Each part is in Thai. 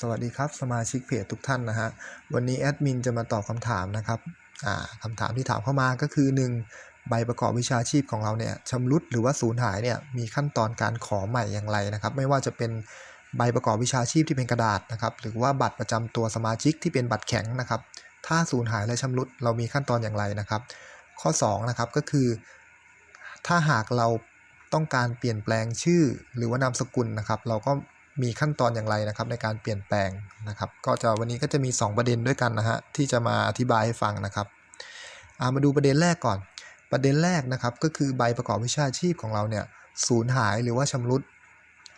สวัสดีครับสมาชิกเพจทุกท่านนะฮะวันนี้แอดมินจะมาตอบคำถามนะครับอ่าคำถามที่ถามเข้ามาก็คือ 1. ใบประกอบวิชาชีพของเราเนี่ยชำรุดหรือว่าสูญหายเนี่ยมีขั้นตอนการขอใหม่อย่างไรนะครับ ไม่ว่าจะเป็นใบประกอบวิชาชีพที่เป็นกระดาษนะครับหรือว่าบัตรประจำตัวสมาชิกที่เป็นบัตรแข็งนะครับ ถ้าสูญหายและชำรุดเรามีขั้นตอนอย่างไรนะครับ ข้อ2นะครับก็คือ ถ้าหากเราต้องการเปลี่ยนแปลงชื่อหรือว่านามสกุลนะครับ เราก็ มีขั้นตอนอย่างไรนะครับในการเปลี่ยนแปลงนะครับ ก็จะวันนี้ก็จะมี 2 ประเด็นด้วยกันนะฮะที่จะมาอธิบายให้ฟังนะครับามาดูประเด็นแรกก่อน ประเด็นแรกนะครับก็คือใบประกอบวิชาชีพของเราเนี่ยสูญหายหรือว่าชำรุด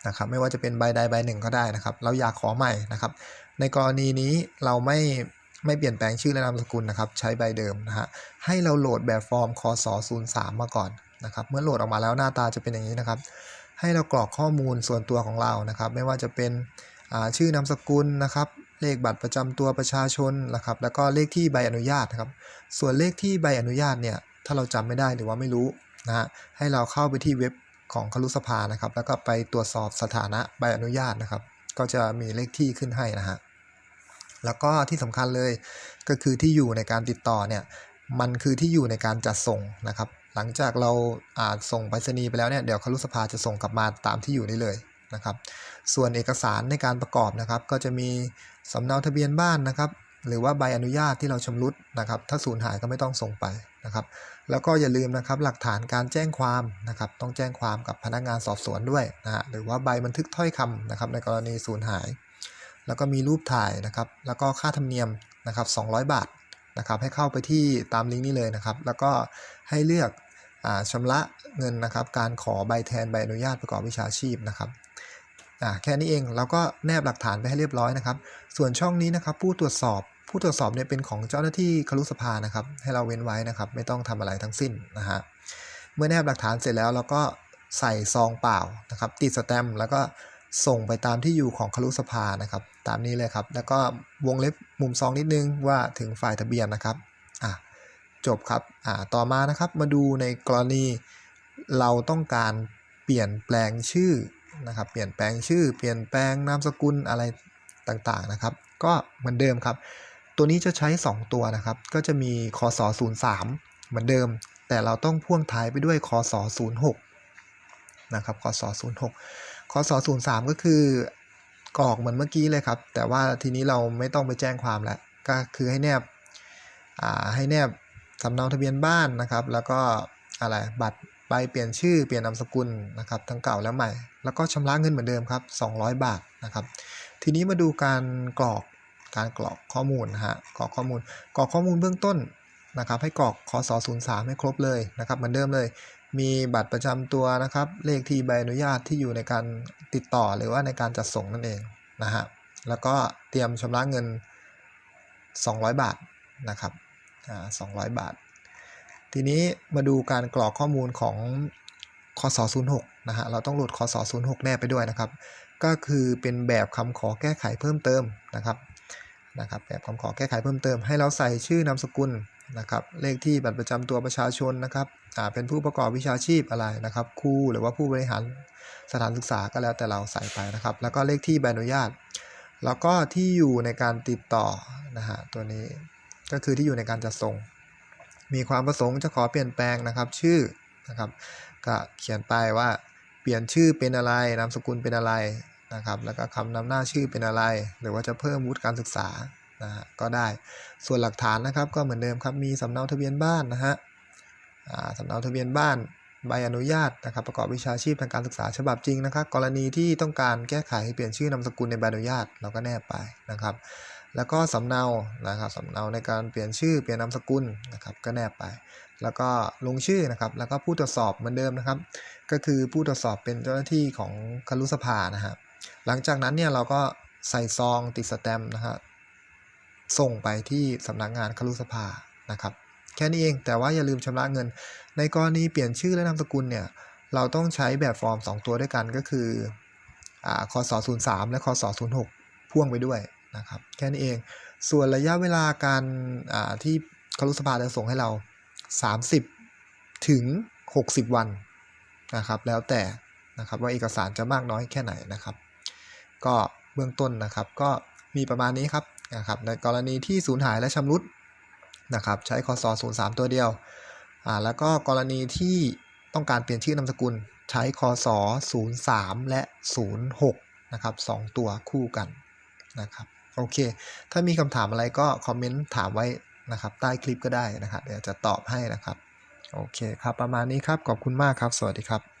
นะครับไม่ว่าจะเป็นใบใดใบหนึ่งก็ได้นะครับ เราอยากขอใหม่นะครับ ในกรณีนี้เราไม่ไม่เปลี่ยนแปลงชื่อและนามสกุลนะครับ ใช้ใบเดิมนะฮะให้เราโหลดแบบฟอร์มคศ03มาก่อนนะครับ เมื่อโหลดออกมาแล้วหน้าตาจะเป็นอย่างนี้นะครับ ให้เรากรอกข้อมูลส่วนตัวของเรานะครับ ไม่ว่าจะเป็นชื่อนามสกุลนะครับเลขบัตรประจำตัวประชาชนนะครับ แล้วก็เลขที่ใบอนุญาตนะครับ ส่วนเลขที่ใบอนุญาตเนี่ยถ้าเราจำไม่ได้หรือว่าไม่รู้นะฮะให้เราเข้าไปที่เว็บของคลุสภานะครับ แล้วก็ไปตรวจสอบสถานะใบอนุญาตนะครับ ก็จะมีเลขที่ขึ้นให้นะฮะแล้วก็ที่สำคัญเลยก็คือที่อยู่ในการติดต่อเนี่ยมันคือที่อยู่ในการจัดส่งนะครับ หลังจากเราอาจส่งไปรษณีย์ไปแล้วเนี่ยเดี๋ยวคลุสภาจะส่งกลับมาตามที่อยู่นี้เลยนะครับ ส่วนเอกสารในการประกอบนะครับ ก็จะมีสำเนาทะเบียนบ้านนะครับ หรือว่าใบอนุญาตที่เราชำรุดนะครับ ถ้าสูญหายก็ไม่ต้องส่งไปนะครับ แล้วก็อย่าลืมนะครับหลักฐานการแจ้งความนะครับ ต้องแจ้งความกับพนักงานสอบสวนด้วยนะฮะหรือว่าใบบันทึกถ้อยคำนะครับ ในกรณีสูญหาย แล้วก็มีรูปถ่ายนะครับ แล้วก็ค่าธรรมเนียมนะครับ200 บาทนะครับให้เข้าไปที่ตามลิงก์นี้เลยนะครับ แล้วก็ให้เลือก ชำระเงินนะครับ การขอใบแทนใบอนุญาตประกอบวิชาชีพนะครับแค่นี้เองเราก็แนบหลักฐานไปให้เรียบร้อยนะครับ ส่วนช่องนี้นะครับ ผู้ตรวจสอบผู้ตรวจสอบเนี่ยเป็นของเจ้าหน้าที่คลุสภานะครับ ให้เราเว้นไว้นะครับ ไม่ต้องทำอะไรทั้งสิ้นนะฮะเมื่อแนบหลักฐานเสร็จแล้วเราก็ใส่ซองเปล่านะครับ ติดสแตมป์แล้วก็ส่งไปตามที่อยู่ของคลุสภานะครับ ตามนี้เลยครับ แล้วก็วงเล็บมุมซองนิดนึงว่าถึงฝ่ายทะเบียนนะครับอะ จบครับอ่าต่อมานะครับมาดูในกรณีเราต้องการเปลี่ยนแปลงชื่อนะครับเปลี่ยนแปลงชื่อ เปลี่ยนแปลงนามสกุลอะไรต่างๆนะครับ ก็เหมือนเดิมครับ ตัวนี้จะใช้ 2 ตัวนะครับ ก็จะมีคศ03 เหมือนเดิม แต่เราต้องพ่วงท้ายไปด้วยคศ06นะครับคศ06คศ03 ก็คือกรอกเหมือนเมื่อกี้เลยครับ แต่ว่าทีนี้เราไม่ต้องไปแจ้งความแล้ว ก็คือให้แนบให้แนบ สำเนาทะเบียนบ้านนะครับ แล้วก็อะไรบัตรใบเปลี่ยนชื่อเปลี่ยนนามสกุลนะครับทั้งเก่าและใหม่ แล้วก็ชำระเงินเหมือนเดิมครับ 200 บาทนะครับ ทีนี้มาดูการกรอกการกรอกข้อมูลฮะกรอกข้อมูลกรอกข้อมูลเบื้องต้นนะครับ ให้กรอกคศ03ให้ครบเลยนะครับเหมือนเดิมเลย มีบัตรประจำตัวนะครับ เลขที่ใบอนุญาตที่อยู่ในการติดต่อหรือว่าในการจัดส่งนั่นเองนะฮะแล้วก็เตรียมชำระเงิน 200 บาทนะครับ 200 บาท ทีนี้มาดูการกรอกข้อมูลของคศ06นะฮะเราต้องโหลดคศ06แนบไปด้วยนะครับ ก็คือเป็นแบบคำขอแก้ไขเพิ่มเติมนะครับนะครับ แบบคำขอแก้ไขเพิ่มเติม ให้เราใส่ชื่อนามสกุลนะครับ เลขที่บัตรประจำตัวประชาชนนะครับอ่าเป็นผู้ประกอบวิชาชีพอะไรนะครับครูหรือว่าผู้บริหารสถานศึกษาก็แล้วแต่เราใส่ไปนะครับ แล้วก็เลขที่ใบอนุญาต แล้วก็ที่อยู่ในการติดต่อนะฮะตัวนี้ ก็คือที่อยู่ในการจัดส่ง มีความประสงค์จะขอเปลี่ยนแปลงนะครับ ชื่อนะครับ ก็เขียนไปว่าเปลี่ยนชื่อเป็นอะไร นามสกุลเป็นอะไรนะครับ แล้วก็คำนำหน้าชื่อเป็นอะไร หรือว่าจะเพิ่มวุฒิการศึกษานะฮะก็ได้ ส่วนหลักฐานนะครับ ก็เหมือนเดิมครับ มีสำเนาทะเบียนบ้านนะฮะสำเนาทะเบียนบ้านใบอนุญาตนะครับประกอบวิชาชีพทางการศึกษาฉบับจริงนะครับ กรณีที่ต้องการแก้ไขเปลี่ยนชื่อนามสกุลในใบอนุญาตเราก็แนบไปนะครับ แล้วก็สำเนานะครับสำเนาในการเปลี่ยนชื่อเปลี่ยนนามสกุลนะครับก็แนบไป แล้วก็ลงชื่อนะครับ แล้วก็ผู้ตรวจสอบเหมือนเดิมนะครับ ก็คือผู้ตรวจสอบเป็นเจ้าหน้าที่ของคลุสภานะฮะหลังจากนั้นเนี่ยเราก็ใส่ซองติดสแตมป์นะฮะส่งไปที่สำนักงานคลุสภานะครับ แค่นี้เองแต่ว่าอย่าลืมชำระเงิน ในกรณีเปลี่ยนชื่อและนามสกุลเนี่ยเราต้องใช้แบบฟอร์ม 2 ตัวด้วยกันก็คืออคศ03 และคศ06พ่วงไปด้วย นะครับแค่นี้เอง ส่วนระยะเวลาการที่คลุสภาจะส่งให้เรา 30 ถึง 60 วันนะครับ แล้วแต่นะครับว่าเอกสารจะมากน้อยแค่ไหนนะครับ ก็เบื้องต้นนะครับก็มีประมาณนี้ครับนะครับในกรณีที่สูญหายและชำรุดนะครับใช้คสศ03ตัวเดียวอ่าแล้วก็กรณีที่ต้องการเปลี่ยนชื่อนามสกุลใช้คสศ03และ06นะครับสองตัวคู่กันนะครับ โอเค ถ้ามีคำถามอะไรก็คอมเมนต์ถามไว้นะครับ ใต้คลิปก็ได้นะครับ เดี๋ยวจะตอบให้นะครับ โอเคครับ ประมาณนี้ครับ ขอบคุณมากครับ สวัสดีครับ